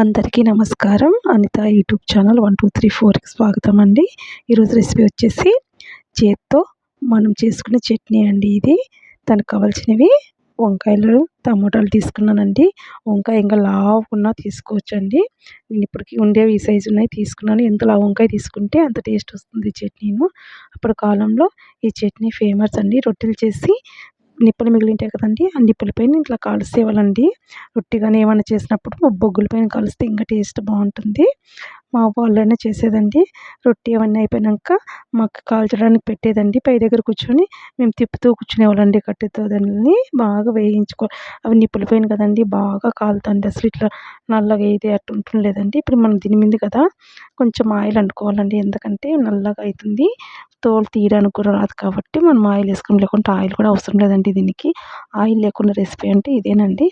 అందరికీ నమస్కారం. Anitha YouTube channel one two three ఫోర్కి స్వాగతం అండి. ఈరోజు రెసిపీ వచ్చేసి చేత్తో మనం చేసుకునే చట్నీ అండి ఇది. దానికి కావాల్సినవి వంకాయలు టమోటాలు తీసుకున్నానండి. వంకాయ ఇంకా లావుకున్నా తీసుకోవచ్చండి. నేను ఇప్పటికి ఉండేవి ఈ సైజు ఉన్నాయి తీసుకున్నాను. ఎంత లావు వంకాయ తీసుకుంటే అంత టేస్ట్ వస్తుంది చట్నీను. అప్పటి కాలంలో ఈ చట్నీ ఫేమస్ అండి. రొట్టెలు చేసి నిప్పులు మిగిలింటాయి కదండి ఆ నిప్పుల పైన ఇట్లా కాల్చేవాళ్ళండి రొట్టె కానీ ఏమైనా చేసినప్పుడు బొగ్గుల పైన కాలిస్తే ఇంకా టేస్ట్ బాగుంటుంది. మా వాళ్ళనే చేసేదండి. రొట్టె అవన్నీ అయిపోయినాక మాకు కాల్చడానికి పెట్టేదండి. పై దగ్గర కూర్చొని మేము తిప్పుతూ కూర్చునేవాళ్ళండి కట్టెతో దాన్ని బాగా వేయించుకో అవి నిప్పుల కదండి. బాగా కాలుతుంది అసలు ఇట్లా నల్లగా అయితే అట్లా ఉంటుండలేదండి ఇప్పుడు మనం దీని మీద కదా కొంచెం ఆయిల్ అంటుకోవాలండి. ఎందుకంటే నల్లగా అవుతుంది. తోలు తీయడానికి కూడా రాదు కాబట్టి మనం ఆయిల్ వేసుకుని లేకుంటే ఆయిల్ కూడా అవసరం లేదండి దీనికి. ఆయిల్ లేకుండా రెసిపీ అంటే ఇదేనండి.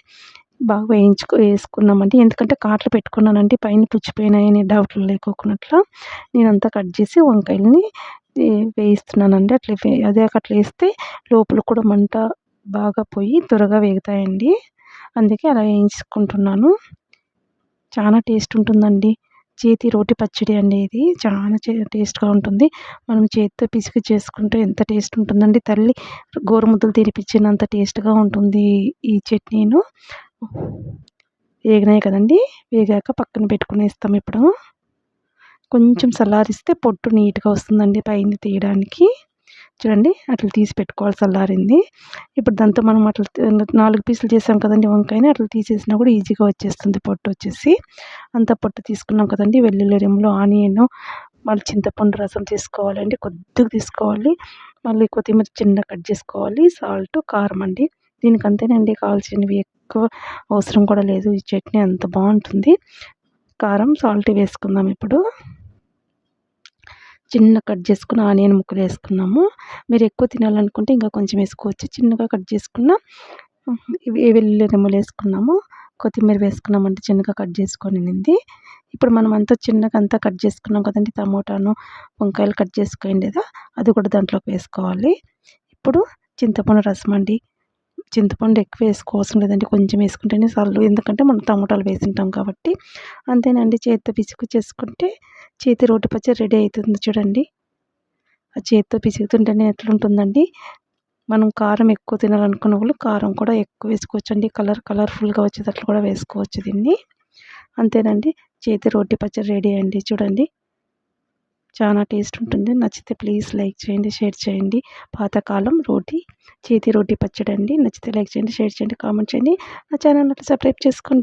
బాగా వేయించుకో వేసుకున్నామండి. ఎందుకంటే కాట్లు పెట్టుకున్నానండి. పైన పుచ్చిపోయినాయని డౌట్లు లేకోకున్నట్ల. నేనంతా కట్ చేసి వంకాయలని వేయిస్తున్నానండి. అట్లా అదే అట్లా వేస్తే లోపల కూడా మంట బాగా పోయి త్వరగా వేగుతాయండి. అందుకే అలా వేయించుకుంటున్నాను. చాలా టేస్ట్ ఉంటుందండి. చేతి రోటి పచ్చడి అండి ఇది చాలా టేస్ట్గా ఉంటుంది. మనం చేతితో పిసికి చేసుకుంటే ఎంత టేస్ట్ ఉంటుందండి తల్లి? గోరుముద్దలు తినిపించినంత టేస్ట్గా ఉంటుంది ఈ చట్నీను. వేగినాయి కదండి? వేగాక పక్కన పెట్టుకునేస్తాం ఇప్పుడు. కొంచెం చల్లారిస్తే పొట్టు నీట్గా వస్తుందండి పైన తీయడానికి. చూడండి అట్లా తీసి పెట్టుకోవాలి చల్లారింది. ఇప్పుడు దాంతో మనం అట్లా నాలుగు పీసులు చేసాం కదండి వంకాయని అట్లా తీసేసినా కూడా ఈజీగా వచ్చేస్తుంది పొట్టు వచ్చేసి. అంత పొట్టు తీసుకున్నాం కదండి వెల్లుల్లి రెమ్మలు ఆనియన్ మళ్ళీ చింతపండు రసం తీసుకోవాలండి కొద్దిగా తీసుకోవాలి. మళ్ళీ కొత్తిమీర చిన్న కట్ చేసుకోవాలి సాల్ట్ కారం అండి. దీనికి అంతేనండి కావాల్సినవి ఎక్కువ అవసరం కూడా లేదు. ఈ చట్నీ అంత బాగుంటుంది. కారం సాల్ట్ వేసుకుందాం ఇప్పుడు. చిన్న కట్ చేసుకున్న ఆనియన్ ముక్కలు వేసుకున్నాము. మీరు ఎక్కువ తినాలనుకుంటే ఇంకా కొంచెం వేసుకోవచ్చు. చిన్నగా కట్ చేసుకున్న వెల్లుల్లి రెమ్మలు వేసుకున్నాము. కొత్తిమీర వేసుకున్నామంటే చిన్నగా కట్ చేసుకొని నింది. ఇప్పుడు మనం అంతా చిన్నగా అంతా కట్ చేసుకున్నాం కదండి టమోటాను వంకాయలు కట్ చేసుకోండి కదా అది కూడా దాంట్లోకి వేసుకోవాలి. ఇప్పుడు చింతపండు రసం అండి. చింతపండు ఎక్కువ వేసుకోవాల్సిన లేదండి. కొంచెం వేసుకుంటేనే చాలు ఎందుకంటే మనం టమోటాలు వేసింటాం కాబట్టి. అంతేనండి. చేతితో పిసుకు చేసుకుంటే చేతి రోటి పచ్చడి రెడీ అవుతుంది చూడండి. ఆ చేతితో పిసుకుతుంటేనే ఎట్లుంటుందండి? మనం కారం ఎక్కువ తినాలనుకున్న వాళ్ళు కారం కూడా ఎక్కువ వేసుకోవచ్చండి. కలర్ కలర్ఫుల్గా వచ్చేటట్లు కూడా వేసుకోవచ్చు దీన్ని. అంతేనండి. చేతి రోటి పచ్చడి రెడీ అండి చూడండి. చాలా టేస్ట్ ఉంటుంది. నచ్చితే ప్లీజ్ లైక్ చేయండి షేర్ చేయండి. పాతకాలం రోటీ చేతి రోటి పచ్చడి అండి నచ్చితే లైక్ చేయండి షేర్ చేయండి కామెంట్ చేయండి. నా ఛానల్ సబ్స్క్రైబ్ చేసుకోండి.